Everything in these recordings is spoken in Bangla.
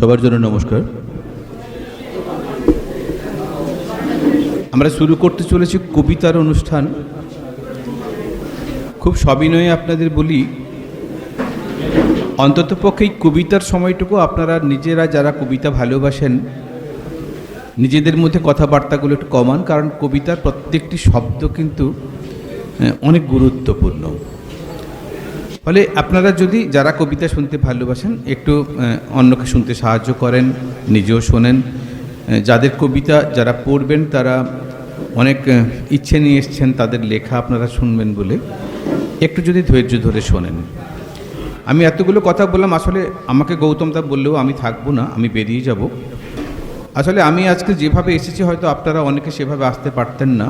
সবার জন্য নমস্কার। আমরা শুরু করতে চলেছি কবিতার অনুষ্ঠান। খুব সবিনয়ে আপনাদের বলি অন্ততপক্ষে এই কবিতার সময়টুকু আপনারা নিজেরা যারা কবিতা ভালোবাসেন, নিজেদের মধ্যে কথাবার্তাগুলো একটু কমান, কারণ কবিতার প্রত্যেকটি শব্দ কিন্তু অনেক গুরুত্বপূর্ণ। ফলে আপনারা যদি যারা কবিতা শুনতে ভালোবাসেন, একটু অন্যকে শুনতে সাহায্য করেন, নিজেও শোনেন। যাদের কবিতা যারা পড়বেন, তারা অনেক ইচ্ছে নিয়ে এসছেন, তাদের লেখা আপনারা শুনবেন বলে। একটু যদি ধৈর্য ধরে শোনেন। আমি এতগুলো কথা বললাম, আসলে আমাকে গৌতম দা বললেও আমি থাকব না, আমি বেরিয়ে যাব। আসলে আমি আজকে যেভাবে এসেছি, হয়তো আপনারা অনেকে সেভাবে আসতে পারতেন না।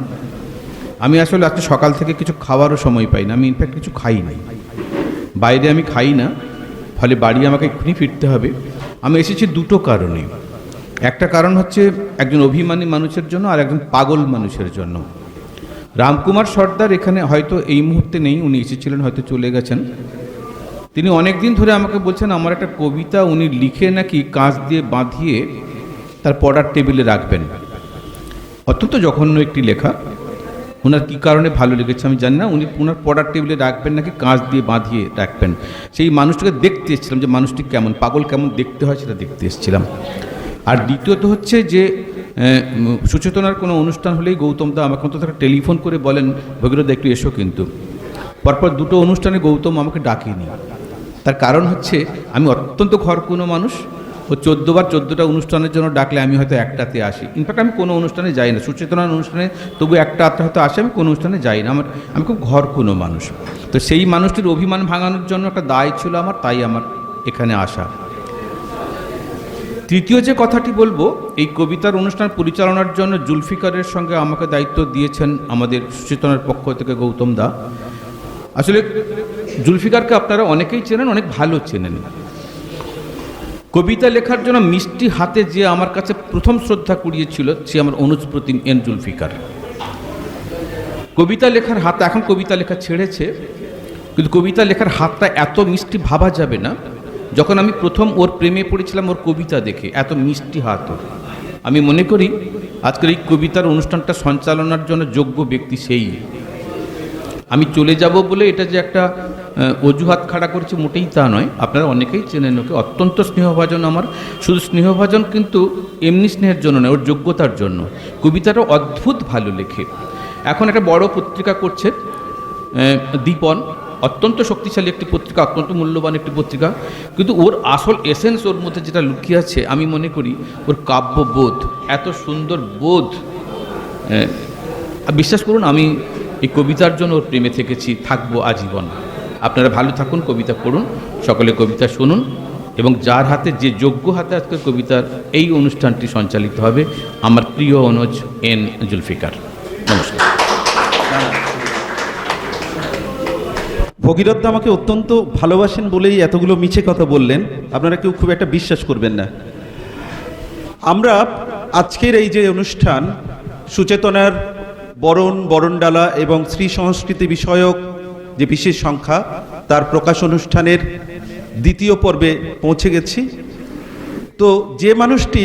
আমি আসলে আজকে সকাল থেকে কিছু খাওয়ারও সময় পাই না, আমি ইনফ্যাক্ট কিছু খাই নাই। বাইরে আমি খাই না, ফলে বাড়ি আমাকে এক্ষুনি ফিরতে হবে। আমি এসেছি দুটো কারণে। একটা কারণ হচ্ছে একজন অভিমানী মানুষের জন্য আর একজন পাগল মানুষের জন্য। রামকুমার সর্দার এখানে হয়তো এই মুহূর্তে নেই, উনি এসেছিলেন, হয়তো চলে গেছেন। তিনি অনেক দিন ধরে আমাকে বলছেন, আমার একটা কবিতা উনি লিখে নাকি কাঁচ দিয়ে বাঁধিয়ে তার পড়ার টেবিলে রাখবেন। অত্যন্ত জঘন্য একটি লেখা। ওনার কী কারণে ভালো লেগেছে আমি জানি না। উনি ওনার পড়ার টেবিলে রাখবেন নাকি কাঁচ দিয়ে বাঁধিয়ে রাখবেন। সেই মানুষটাকে দেখতে এসেছিলাম যে মানুষটি কেমন, পাগল কেমন দেখতে হয় সেটা দেখতে এসেছিলাম। আর দ্বিতীয়ত হচ্ছে যে সুচেতনার কোনো অনুষ্ঠান হলেই গৌতম দা আমাকে অন্তত টেলিফোন করে বলেন, ভগীরথ একটু এসো কিন্তু। পরপর দুটো অনুষ্ঠানে গৌতম আমাকে ডাকেনি। তার কারণ হচ্ছে, আমি অত্যন্ত ঘর কোনো মানুষ। ও চোদ্দোবার চোদ্দোটা অনুষ্ঠানের জন্য ডাকলে আমি হয়তো একটাতে আসি। ইনফ্যাক্ট আমি কোনো অনুষ্ঠানে যাই না। সুচেতনার অনুষ্ঠানে তবু একটা আধটা হয়তো আসে, আমি কোনো অনুষ্ঠানে যাই না। আমার, আমি খুব ঘর কোনো মানুষ। তো সেই মানুষটির অভিমান ভাঙানোর জন্য একটা দায় ছিল আমার, তাই আমার এখানে আসা। তৃতীয় যে কথাটি বলব, এই কবিতার অনুষ্ঠান পরিচালনার জন্য জুলফিকারের সঙ্গে আমাকে দায়িত্ব দিয়েছেন আমাদের সুচেতনার পক্ষ থেকে গৌতম দা। আসলে জুলফিকারকে আপনারা অনেকেই চেনেন, অনেক ভালো চেনেন। কবিতা লেখার জন্য মিষ্টি হাতে যে আমার কাছে প্রথম শ্রদ্ধা কুড়িয়েছিল, সে আমার অনুজ প্রতিম এন জুলফিকার কবিতা লেখার হাত, এখন কবিতা লেখা ছেড়েছে, কিন্তু কবিতা লেখার হাতটা এত মিষ্টি ভাবা যাবে না, যখন আমি প্রথম ওর প্রেমে পড়েছিলাম ওর কবিতা দেখে, এত মিষ্টি হাত ওর। আমি মনে করি, আজকের এই কবিতার অনুষ্ঠানটা সঞ্চালনার জন্য যোগ্য ব্যক্তি সেই। আমি চলে যাব বলে এটা যে একটা অজুহাত খাড়া করছে মোটেই তা নয়। আপনারা অনেকেই চেনেন ওকে। অত্যন্ত স্নেহভাজন আমার। শুধু স্নেহভাজন কিন্তু এমনি স্নেহের জন্য নয়, ওর যোগ্যতার জন্য। কবিতাটা অদ্ভুত ভালো লেখে। এখন একটা বড় পত্রিকা করছে দীপন। অত্যন্ত শক্তিশালী একটি পত্রিকা, অত্যন্ত মূল্যবান একটি পত্রিকা। কিন্তু ওর আসল এসেন্স ওর মধ্যে যেটা লুকিয়ে আছে, আমি মনে করি ওর কাব্যবোধ, এত সুন্দর বোধ। বিশ্বাস করুন, আমি এই কবিতার জন্য ওর প্রেমে থেকেছি, থাকব আজীবন। আপনারা ভালো থাকুন, কবিতা পড়ুন, সকলে কবিতা শুনুন এবং যার হাতে যে যোগ্য হাতে আজকের কবিতার এই অনুষ্ঠানটি সঞ্চালিত হবে, আমার প্রিয় অনুজ এন জুলফিকার। নমস্কার। ভগীরথ আমাকে অত্যন্ত ভালোবাসেন বলেই এতগুলো মিছে কথা বললেন, আপনারা কেউ খুব একটা বিশ্বাস করবেন না। আমরা আজকের এই যে অনুষ্ঠান, সুচেতনার বরণ, বরণডালা এবং শ্রী সংস্কৃতি বিষয়ক যে বিশেষ সংখ্যা, তার প্রকাশ অনুষ্ঠানের দ্বিতীয় পর্বে পৌঁছে গেছি। তো যে মানুষটি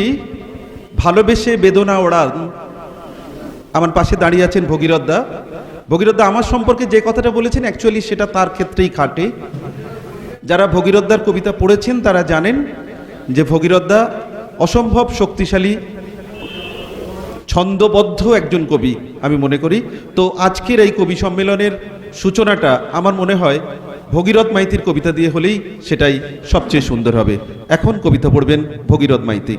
ভালোবেসে বেদনা ওড়ান, আমার পাশে দাঁড়িয়ে আছেন ভগীরথ দা ভগীরথ দা আমার সম্পর্কে যে কথাটা বলেছেন অ্যাকচুয়ালি সেটা তার ক্ষেত্রেই খাটে। যারা ভগীরথদার কবিতা পড়েছেন, তারা জানেন যে ভগীরথদা অসম্ভব শক্তিশালী, ছন্দবদ্ধ একজন কবি, আমি মনে করি। তো আজকের এই কবি সম্মেলনের সূচনাটা আমার মনে হয় ভগীরথ মাইতির কবিতা দিয়ে হলেই সেটাই সবচেয়ে সুন্দর হবে। এখন কবিতা পড়বেন ভগীরথ মাইতি।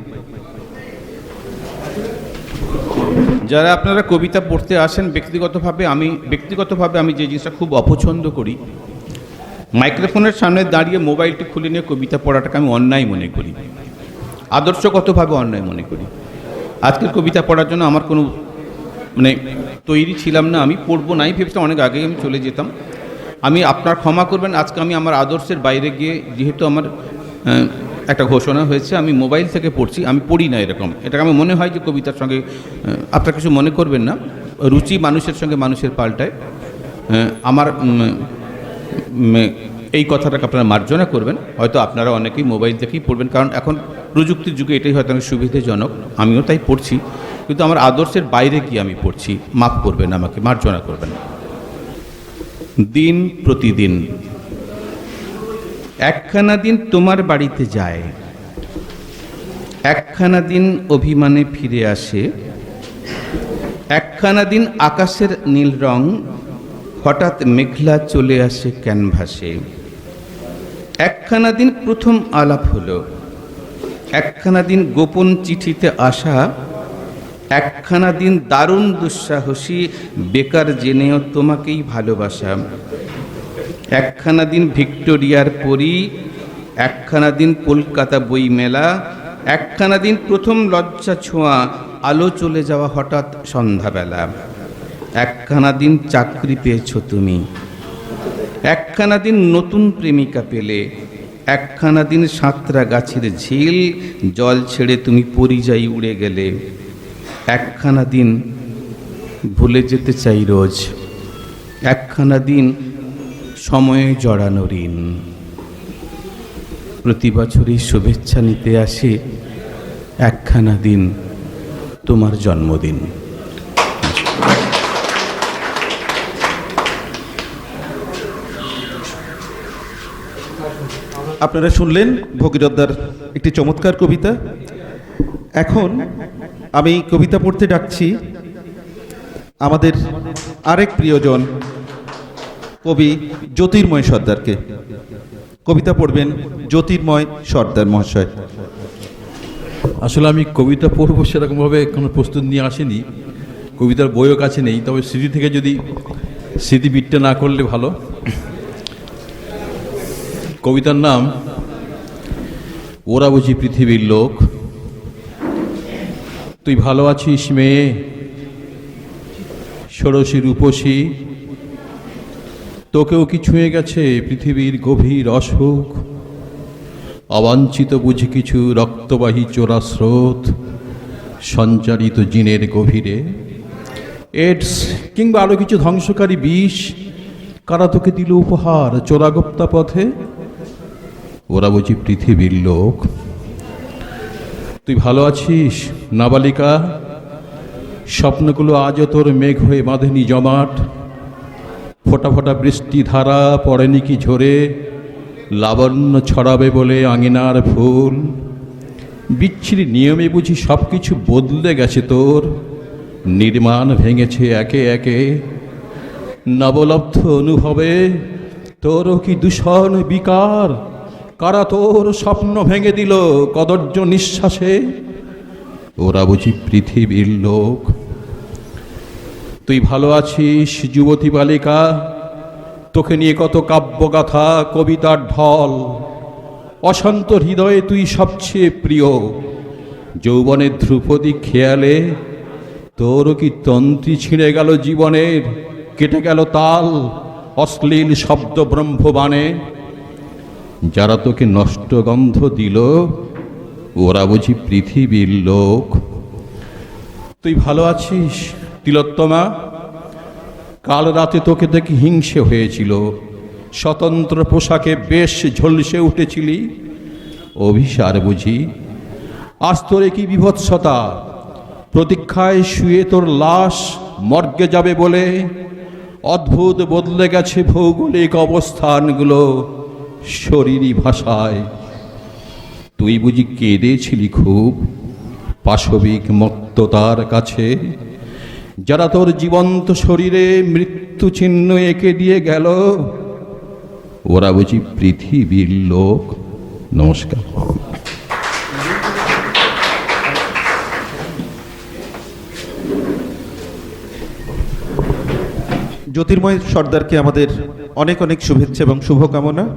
যারা আপনারা কবিতা পড়তে আসেন, ব্যক্তিগতভাবে আমি ব্যক্তিগতভাবে আমি যে জিনিসটা খুব অপছন্দ করি, মাইক্রোফোনের সামনে দাঁড়িয়ে মোবাইলটি খুলে নিয়ে কবিতা পড়াটাকে আমি অন্যায় মনে করি। আদর্শগতভাবে অন্যায় মনে করি। আজকের কবিতা পড়ার জন্য আমার কোনো মানে তৈরি ছিলাম না, আমি পড়ব নাই ভেবেছিলাম অনেক আগেই আমি চলে যেতাম। আমি আপনার ক্ষমা করবেন, আজকে আমি আমার আদর্শের বাইরে গিয়ে যেহেতু আমার একটা ঘোষণা হয়েছে, আমি মোবাইল থেকে পড়ছি, আমি পড়ি না এরকম। এটাকে আমার মনে হয় যে কবিতার সঙ্গে আপনার কিছু মনে করবেন না, রুচি মানুষের সঙ্গে মানুষের পাল্টায়। আমার এই কথাটাকে আপনারা মার্জনা করবেন, হয়তো আপনারা অনেকেই মোবাইল থেকেই পড়বেন, কারণ এখন প্রযুক্তির যুগে এটাই হয়তো অনেক সুবিধাজনক, আমিও তাই পড়ছি। কিন্তু আমার আদর্শের বাইরে গিয়ে আমি পড়ছি। মাফ করবেন আমাকে, মার্জনা করবেন দিন প্রতিদিন, একখানা দিন তোমার বাড়িতে যায়, একখানা দিন অভিমানে ফিরে আসে, একখানা দিন আকাশের নীল রং হঠাৎ মেঘলা চলে আসে ক্যানভাসে। একখানা দিন প্রথম আলাপ হলো, একখানা দিন গোপন চিঠিতে আসা একখানা দিন দারুণ দুঃসাহসী, বেকার জেনেও তোমাকেই ভালোবাসা। একখানা দিন ভিক্টোরিয়ার পরি, একখানা দিন কলকাতা বই মেলা একখানা দিন প্রথম লজ্জা ছোঁয়া, আলো চলে যাওয়া হঠাৎ সন্ধ্যাবেলা। একখানা দিন চাকরি পেয়েছ তুমি। একখানা দিন নতুন প্রেমিকা পেলে। একখানা দিন সাঁতরা গাছের ঝিল, জল ছেড়ে তুমি পরিযায়ী উড়ে গেলে। একখানা দিন ভুলে যেতে চাই রোজ। একখানা দিন সময়ে জড়ানো ঋণ। প্রতি বছরই শুভেচ্ছা নিতে আসে একখানা দিন তোমার জন্মদিন। আপনারা শুনলেন ভগীরথদার একটি চমৎকার কবিতা। এখন আমি কবিতা পড়তে ডাকছি আমাদের আরেক প্রিয়জন কবি জ্যোতির্ময় সর্দারকে। কবিতা পড়বেন জ্যোতির্ময় সর্দার মহাশয়। আসলে আমি কবিতা পড়ব সেরকমভাবে কোনো প্রস্তুত নিয়ে আসিনি। কবিতার বইও কাছে নেই, তবে স্মৃতি থেকে যদি স্মৃতিবিদটা না করলে ভালো। কবিতার নাম, ওরা বুঝি পৃথিবীর লোক। তুই ভালো আছিস, মেয়ে? ষোড়শী, রূপসী, তোকেও কি ছুঁয়ে গেছে পৃথিবীর গভীর অসুখ অবাঞ্ছিত বুঝি কিছু রক্তবাহী চোরা স্রোত সঞ্চারিত জিনের গভীরে? এডস, কিংবা আরও কিছু ধ্বংসকারী বিষ? কারা তোকে দিল উপহার চোরাগোপ্তা পথে? ওরা বুঝি পৃথিবীর লোক। তুই ভালো আছিস, নাবালিকা? স্বপ্নগুলো আজও তোর মেঘ হয়ে বাঁধেনি জমাট। ফোটা ফোটা বৃষ্টি ধারা পড়েনি কি ঝরে? লাবণ্য ছড়াবে বলে আঙিনার ফুল। বিচ্ছিরি নিয়মে বুঝি সব কিছু বদলে গেছে তোর। নির্মাণ ভেঙেছে একে একে। নবলব্ধ অনুভবে তোরও কি দূষণ বিকার? কারা তোর স্বপ্ন ভেঙে দিল? কদর্য নিঃশ্বাসে? ওরা বুঝি পৃথিবীর লোক। তুই ভালো আছিস, যুবতী বালিকা? তোকে নিয়ে কত কাব্যগাথা, কবিতার ঢল। অশান্ত হৃদয়ে তুই সবচেয়ে প্রিয়। যৌবনের ধ্রুপদী খেয়ালে তোরও কি তন্ত্রী ছিঁড়ে গেল জীবনের? কেটে গেল তাল, অশ্লীল শব্দ ব্রহ্মবাণে। যারা তোকে নষ্ট গন্ধ দিল, ওরা বুঝি পৃথিবীর লোক। তুই ভালো আছিস, তিলোত্তমা? কাল রাতে তোকে দেখে হিংসে হয়েছিল। স্বতন্ত্র পোশাকে বেশ ঝলসে উঠেছিলি। অভিসার বুঝি, আজ তোরে কি বিভৎসতা? প্রতীক্ষায় শুয়ে তোর লাশ মর্গে যাবে বলে অদ্ভুত বদলে গেছে ভৌগোলিক অবস্থানগুলো। শরীরী ভাষায়। তুই বুঝি কেঁদেছিলি খুব? পাশবিক মত্ততার কাছে। যারা তোর জীবন্ত শরীরে মৃত্যু চিহ্ন এঁকে দিয়ে গেল, ওরা বুঝি পৃথিবীর লোক। নমস্কার। জ্যোতির্ময় সর্দারকে আমাদের অনেক অনেক শুভেচ্ছা এবং শুভকামনা।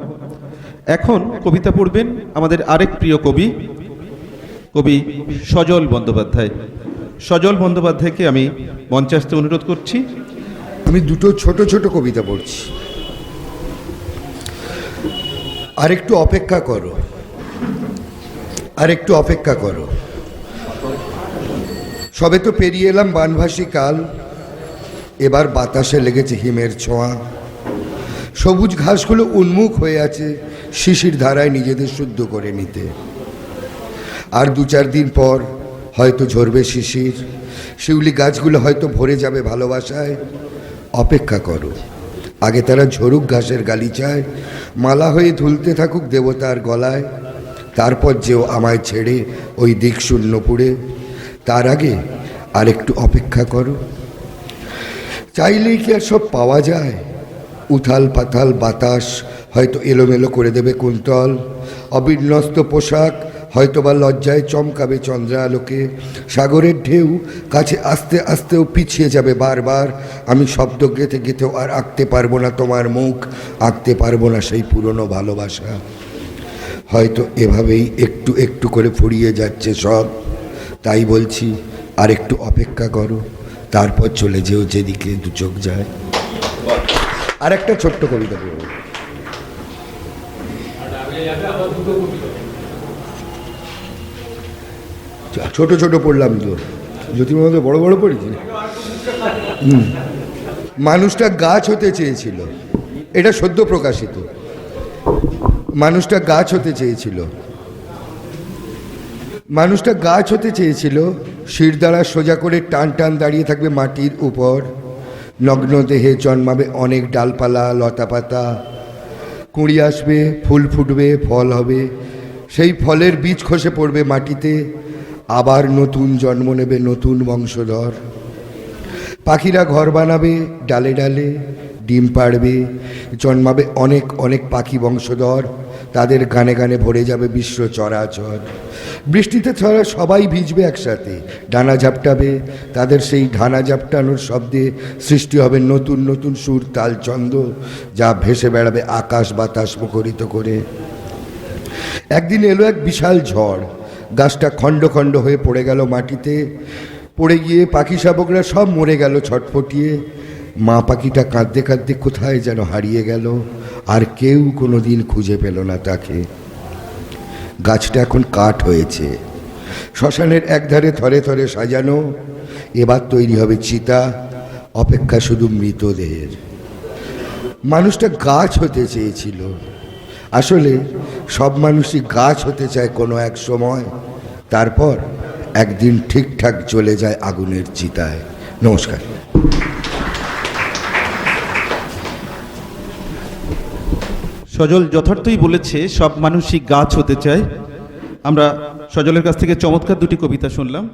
এখন কবিতা পড়বেন আমাদের আরেক প্রিয় কবি কবি সজল বন্দ্যোপাধ্যায়। সজল বন্দ্যোপাধ্যায়কে আমি মঞ্চে আসতে অনুরোধ করছি। আমি দুটো ছোট ছোট কবিতা পড়ছি। আরেকটু অপেক্ষা করো। আরেকটু অপেক্ষা করো। সবে তো পেরিয়ে এলাম বানভাসী কাল, এবার বাতাসে লেগেছে হিমের ছোঁয়া। সবুজ ঘাসগুলো উন্মুখ হয়ে আছে শিশির ধারায় নিজেদের শুদ্ধ করে নিতে। আর দু চার দিন পর হয়তো ঝরবে শিশির। শিউলি গাছগুলো হয়তো ভরে যাবে ভালোবাসায়। অপেক্ষা করো। আগে তারা ঝরুক ঘাসের গালিচায় মালা হয়ে ধুলতে থাকুক দেবতার গলায়। তারপর যেও আমায় ছেড়ে ওই দিক শূন্য পুড়ে। তার আগে আর একটু অপেক্ষা করো। চাইলেই কি আর সব পাওয়া যায়? উথাল পাথাল বাতাস হয়তো এলোমেলো করে দেবে কুন্তল। অবিন্যস্ত পোশাক হয়তো বা লজ্জায় চমকাবে চন্দ্রালোকে। সাগরের ঢেউ কাছে আস্তে আস্তেও পিছিয়ে যাবে বারবার। আমি শব্দ গেঁথে গেঁথেও আর আঁকতে পারব না তোমার মুখ, আঁকতে পারব না সেই পুরনো ভালোবাসা। হয়তো এভাবেই একটু একটু করে ফুরিয়ে যাচ্ছে সব। তাই বলছি, আর একটু অপেক্ষা করো, তারপর চলে যেও যেদিকে দু চোখ যায়। আর একটা ছোট্ট কবিতা পড়ব। ছোট ছোট পড়লাম তো। জ্যোতির মধ্যে বড় বড় পড়েছি। হুম। মানুষটা গাছ হতে চেয়েছিল। এটা সদ্য প্রকাশিত। মানুষটা গাছ হতে চেয়েছিল। মানুষটা গাছ হতে চেয়েছিল শিরদাঁড়া সোজা করে টান টান দাঁড়িয়ে থাকবে মাটির উপর। নগ্ন দেহে জন্মাবে অনেক ডালপালা, লতাপাতা কুঁড়ি আসবে, ফুল ফুটবে, ফল হবে। সেই ফলের বীজ খসে পড়বে মাটিতে। আবার নতুন জন্ম নেবে নতুন বংশধর। পাখিরা ঘর বানাবে, ডালে ডালে ডিম পাড়বে, জন্মাবে অনেক অনেক পাখি বংশধর। তাদের গানে গানে ভরে যাবে বিশ্ব চরাচর। বৃষ্টিতে ছড়া সবাই ভিজবে একসাথে, ডানা ঝাপটাবে, তাদের সেই ডানা ঝাপটানোর শব্দে সৃষ্টি হবে নতুন নতুন সুর তাল ছন্দ, যা ভেসে বেড়াবে আকাশ বাতাস মুখরিত করে। একদিন এলো এক বিশাল ঝড়, গাছটা খণ্ড খণ্ড হয়ে পড়ে গেল মাটিতে, পড়ে গিয়ে পাখি শাবকরা সব মরে গেল ছটফটিয়ে। মা পাখিটা কাঁদতে কাঁদতে কোথায় যেন হারিয়ে গেল, আর কেউ কোনো দিন খুঁজে পেল না তাকে। গাছটা এখন কাঠ হয়েছে। শ্মশানের একধারে থরে থরে সাজানো, এবার তৈরি হবে চিতা, অপেক্ষা শুধু মৃতদেহের মানুষটা গাছ হতে চেয়েছিল। আসলে সব মানুষই গাছ হতে চায় কোনো এক সময়, তারপর একদিন ঠিকঠাক চলে যায় আগুনের চিতায়। নমস্কার। সজল যথার্থই বলেছে, সব মানুষই গাছ হতে চায়। আমরা সজলের কাছ থেকে চমৎকার দুটি কবিতা শুনলাম।